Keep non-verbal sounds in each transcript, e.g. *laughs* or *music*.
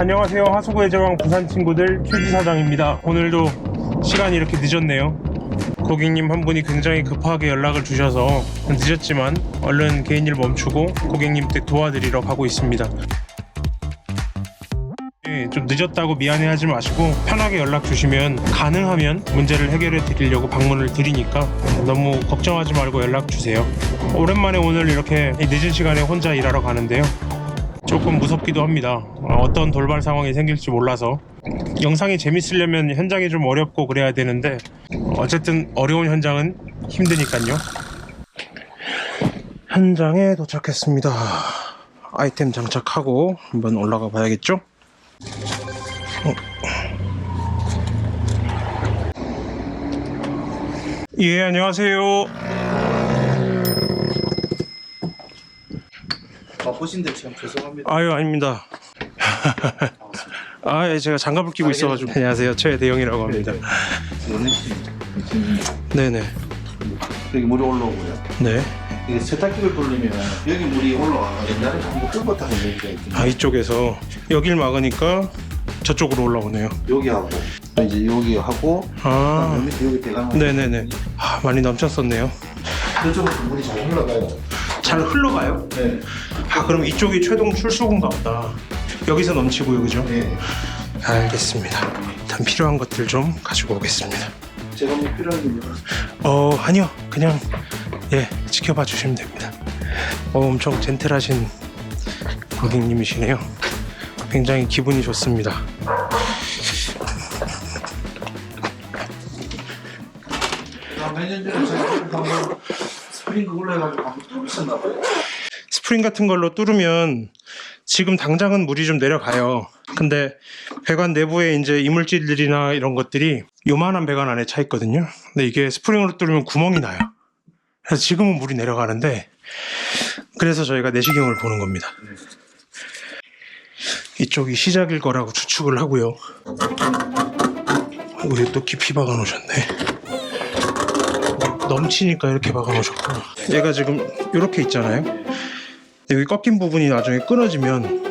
안녕하세요. 하수구의 제왕 부산 친구들 최지 사장입니다. 오늘도 시간이 이렇게 늦었네요. 고객님 한 분이 굉장히 급하게 연락을 주셔서 늦었지만 얼른 개인 일 멈추고 고객님 댁 도와드리러 가고 있습니다. 예, 좀 늦었다고 미안해하지 마시고 편하게 연락 주시면 가능하면 문제를 해결해 드리려고 방문을 드리니까 너무 걱정하지 말고 연락 주세요. 오랜만에 오늘 이렇게 이 늦은 시간에 혼자 일하러 가는데요. 조금 무섭기도 합니다. 어, 어떤 돌발 상황이 생길지 몰라서 영상이 재밌으려면 현장이 좀 어렵고 그래야 되는데 어쨌든 어려운 현장은 힘드니까요. 현장에 도착했습니다. 아이템 장착하고 한번 올라가 봐야겠죠? 어. 예, 안녕하세요. 바쁘신데 참 죄송합니다. 아유, 아닙니다. 아, 예, 제가 장갑을 끼고 있어가지고. 안녕하세요. 최대영이라고 합니다. 연예신 네네. 여기 물이 올라오고요. 네. 이게 세탁기를 돌리면 여기 물이 올라와가 옛날에 한번 끓었다는 얘기가 있거든요. 아, 이쪽에서 여길 막으니까 저쪽으로 올라오네요. 여기 하고 이제 여기 하고 아, 그다음에 밑에 여기 대강. 네네네. 아, 많이 넘쳤었네요. 저쪽으로 물이 잘 흘러가요. 잘 흘러가요? 네. 아, 그럼 이쪽이 최동 출수구인가 보다. 여기서 넘치고요, 그죠? 네. 알겠습니다. 일단 필요한 것들 좀 가지고 오겠습니다. 제가 뭐 필요한 게 있나요? 어, 아니요. 그냥, 예, 지켜봐 주시면 됩니다. 어, 엄청 젠틀하신 고객님이시네요. 굉장히 기분이 좋습니다. 아, 몇년 전에 제가 한번 스프링크 올라가지고 한번 뚫으셨나 봐요. 스프링 같은 걸로 뚫으면 지금 당장은 물이 좀 내려가요. 근데 배관 내부에 이제 이물질들이나 이런 것들이 요만한 배관 안에 차 있거든요. 근데 이게 스프링으로 뚫으면 구멍이 나요. 그래서 지금은 물이 내려가는데 그래서 저희가 내시경을 보는 겁니다. 이쪽이 시작일 거라고 추측을 하고요. 우리 또 깊이 박아 놓으셨네. 넘치니까 이렇게 박아 놓으셨구나. 얘가 지금 이렇게 있잖아요. 여기 꺾인 부분이 나중에 끊어지면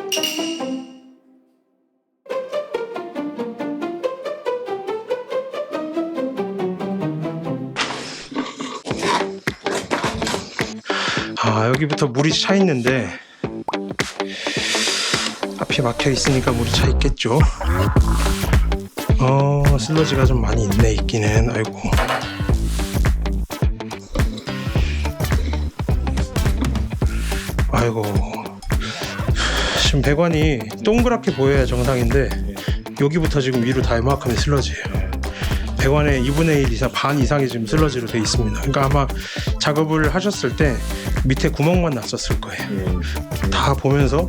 아 여기부터 물이 차 있는데 앞이 막혀 있으니까 물이 차 있겠죠 어 슬러지가 좀 많이 있네 있기는 아이고 아이고. 지금 배관이 동그랗게 보여야 정상인데 여기부터 지금 위로 다 이만큼의 슬러지예요. 배관의 2분의 1 이상 반 이상이 지금 슬러지로 돼 있습니다. 그러니까 아마 작업을 하셨을 때 밑에 구멍만 났었을 거예요. 다 보면서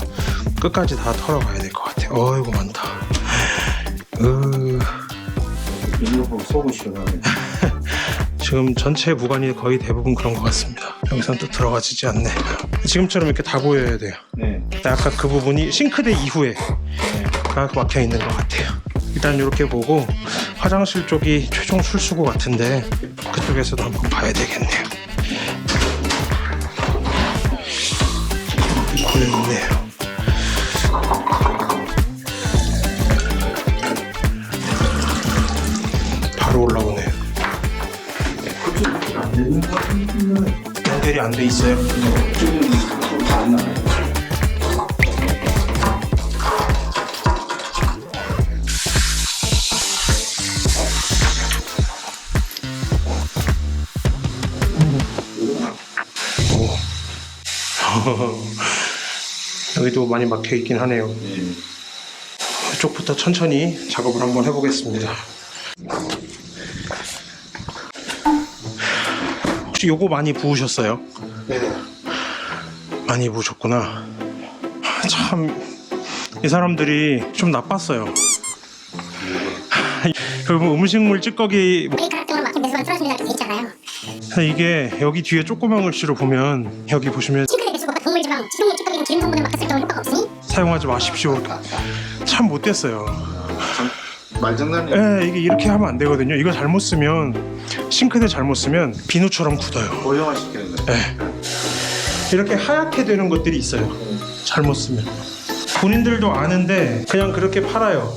끝까지 다 털어가야 될 것 같아요. 어이구 많다. 으... 보고 속은 시원하네. 지금 전체 무관이 거의 대부분 그런 것 같습니다 여기선 또 들어가지지 않네 지금처럼 이렇게 다 보여야 돼요 네. 아까 그 부분이 싱크대 이후에 가 막혀 있는 것 같아요. 일단 이렇게 보고 화장실 쪽이 최종 출수구 같은데 그쪽에서도 한번 봐야 되겠네요. 입구에 있네요. 안 돼 있어요. 안 나와요. *laughs* 여기도 많이 막혀 있긴 하네요. 네. 이쪽부터 천천히 작업을 한번 해보겠습니다. 혹시 요거 많이 부으셨어요? 네. 많이 부으셨구나. 참 이 사람들이 좀 나빴어요. 여러분 음식물 찌꺼기 이렇게 돼 있잖아요. 이게 여기 뒤에 조그만 글씨로 보면 여기 보시면 싱크대 배수구가 동물 지방, 식용유 찌꺼기 등 기름 성분을 막았을 경우 효과가 없으니 사용하지 마십시오. 참 못됐어요. 말장난이 예, 이게 이렇게 하면 안 되거든요. 이거 잘못 쓰면 싱크대 잘못 쓰면 비누처럼 굳어요. 고형화 시키는 거예요. 예. 이렇게 하얗게 되는 것들이 있어요. 잘못 쓰면. 본인들도 아는데 그냥 그렇게 팔아요.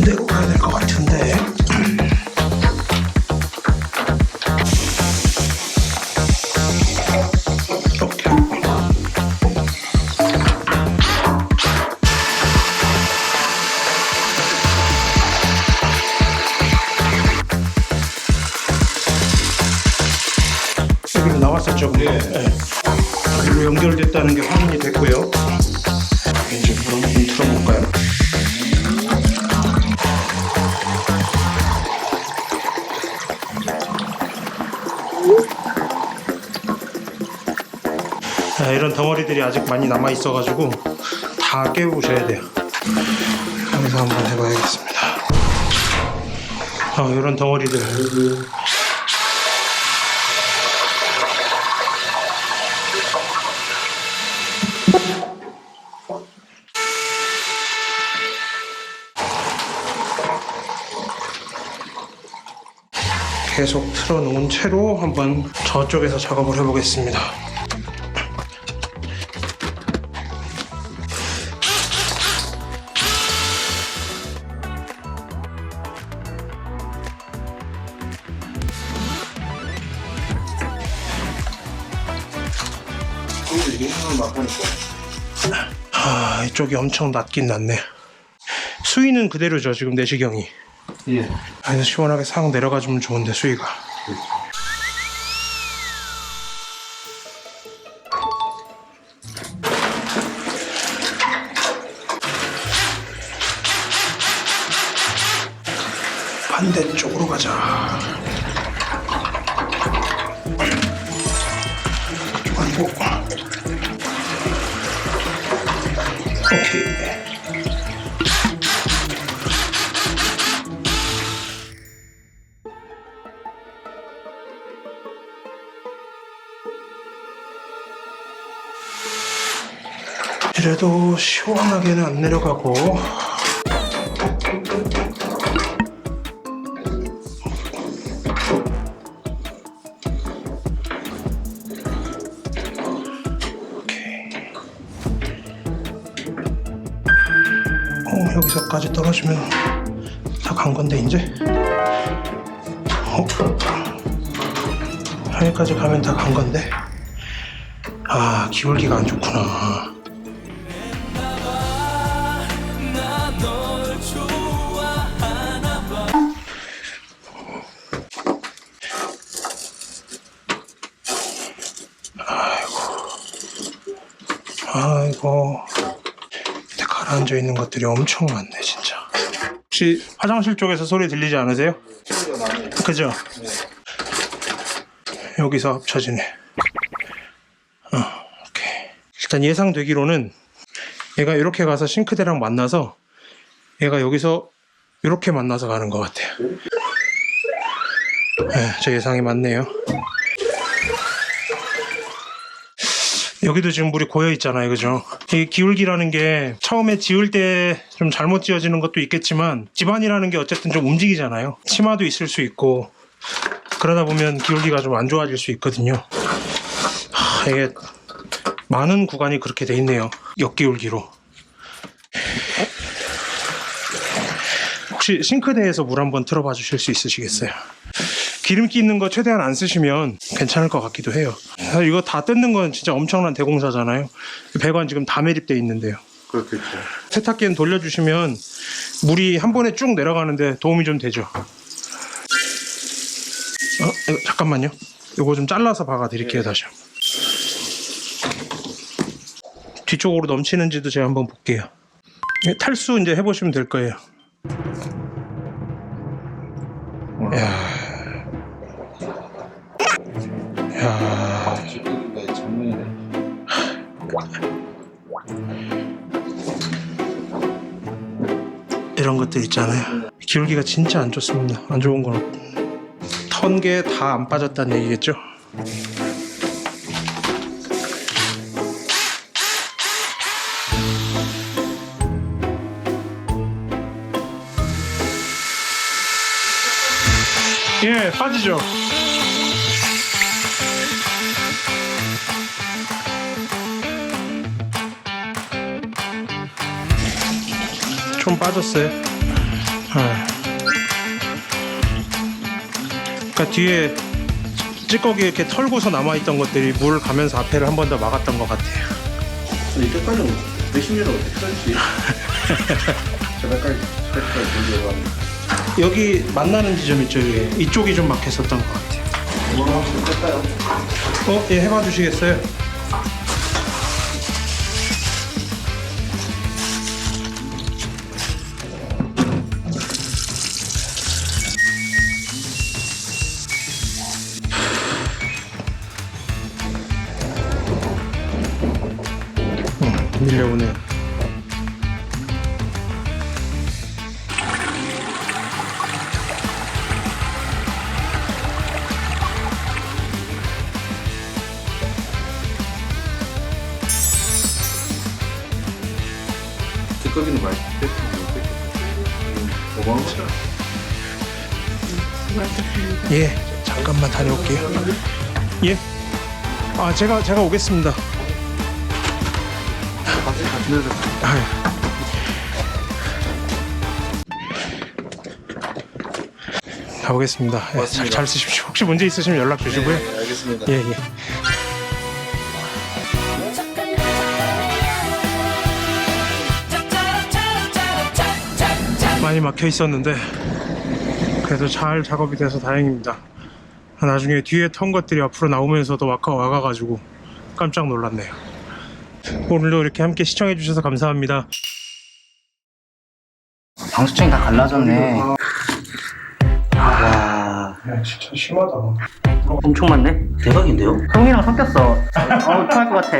반대로 가야 될 것 같은데. 이렇게. 여기로 나왔었죠. 네. 여기로 연결됐다는 게 확인이 됐고요. 이제 물좀 틀어볼 자, 이런 덩어리들이 아직 많이 남아 있어 가지고 다 깨우셔야 돼요. 여기서 한번 해봐야겠습니다. 아, 이런 덩어리들. 계속 틀어놓은 채로 한번 저쪽에서 작업을 해보겠습니다. 아 이쪽이 엄청 낮긴 낮네. 수위는 그대로죠 지금 내시경이. 예. 그래서 시원하게 싹 내려가 주면 좋은데 수위가. 반대쪽 오케이 이래도 시원하게는 안 내려가고 여기서까지 떨어지면 다 간 건데 이제? 어, 여기까지 가면 다 간 건데? 아 기울기가 안 좋구나. 아이고. 가라 앉아 있는 것들이 엄청 많네 진짜 혹시 화장실 쪽에서 소리 들리지 않으세요? 그죠? 여기서 합쳐지네 어, 오케이. 일단 예상되기로는 얘가 이렇게 가서 싱크대랑 만나서 얘가 여기서 이렇게 만나서 가는 것 같아요 네, 제 예상이 맞네요 여기도 지금 물이 고여 있잖아요, 그죠? 이 기울기라는 게 처음에 지을 때 좀 잘못 지어지는 것도 있겠지만 집안이라는 게 어쨌든 좀 움직이잖아요. 치마도 있을 수 있고 그러다 보면 기울기가 좀 안 좋아질 수 있거든요. 하, 이게 많은 구간이 그렇게 돼 있네요. 역기울기로. 혹시 싱크대에서 물 한번 틀어봐 주실 수 있으시겠어요? 기름기 있는 거 최대한 안 쓰시면 괜찮을 것 같기도 해요. 이거 다 뜯는 건 진짜 엄청난 대공사잖아요. 배관 지금 다 매립돼 있는데요. 그렇겠죠. 세탁기는 돌려주시면 물이 한 번에 쭉 내려가는데 도움이 좀 되죠. 어, 이거 잠깐만요. 이거 좀 잘라서 박아 드릴게요 다시. 한번. 뒤쪽으로 넘치는지도 제가 한번 볼게요. 예, 탈수 이제 해보시면 될 거예요. 야, 야, 것들 있잖아요. 기울기가 진짜 안 좋습니다. 안 좋은 건턴게 다 안 빠졌다는 얘기겠죠? 예, 빠지죠. 좀 빠졌어요. 아. 그러니까 뒤에 찌꺼기 이렇게 털고서 남아있던 것들이 물 가면서 앞에를 한 번 더 막았던 것 같아요. 이때까지 몇십 년을 어떻게 살지? 저까지 저까지 문제가 여기 만나는 지점 있죠, 여기. 이쪽이 좀 막혔었던 것 같아요. 뭐로 한번 뺄까요? 어, 예, 해봐 주시겠어요? 어, 밀려오네요. 찌꺼기는 뺐고 너무한 거죠? 예, 잠깐만 다녀올게요. 예. 아, 제가 제가 오겠습니다. 내려 아, 예. 가보겠습니다. 예, 잘, 고맙습니다. 잘 쓰십시오. 혹시 문제 있으시면 연락 주시고요. 네, 알겠습니다. 예, 예. 많이 막혀 있었는데 그래도 잘 작업이 돼서 다행입니다. 나중에 뒤에 턴 것들이 앞으로 나오면서도 와가 와가가지고 깜짝 놀랐네요. 오늘도 이렇게 함께 시청해 주셔서 감사합니다. 방수층이 다 갈라졌네. 와, 야, 진짜 심하다. 엄청 많네. 대박인데요? 형이랑 섞였어. *laughs* 어우, 토할 것 같아.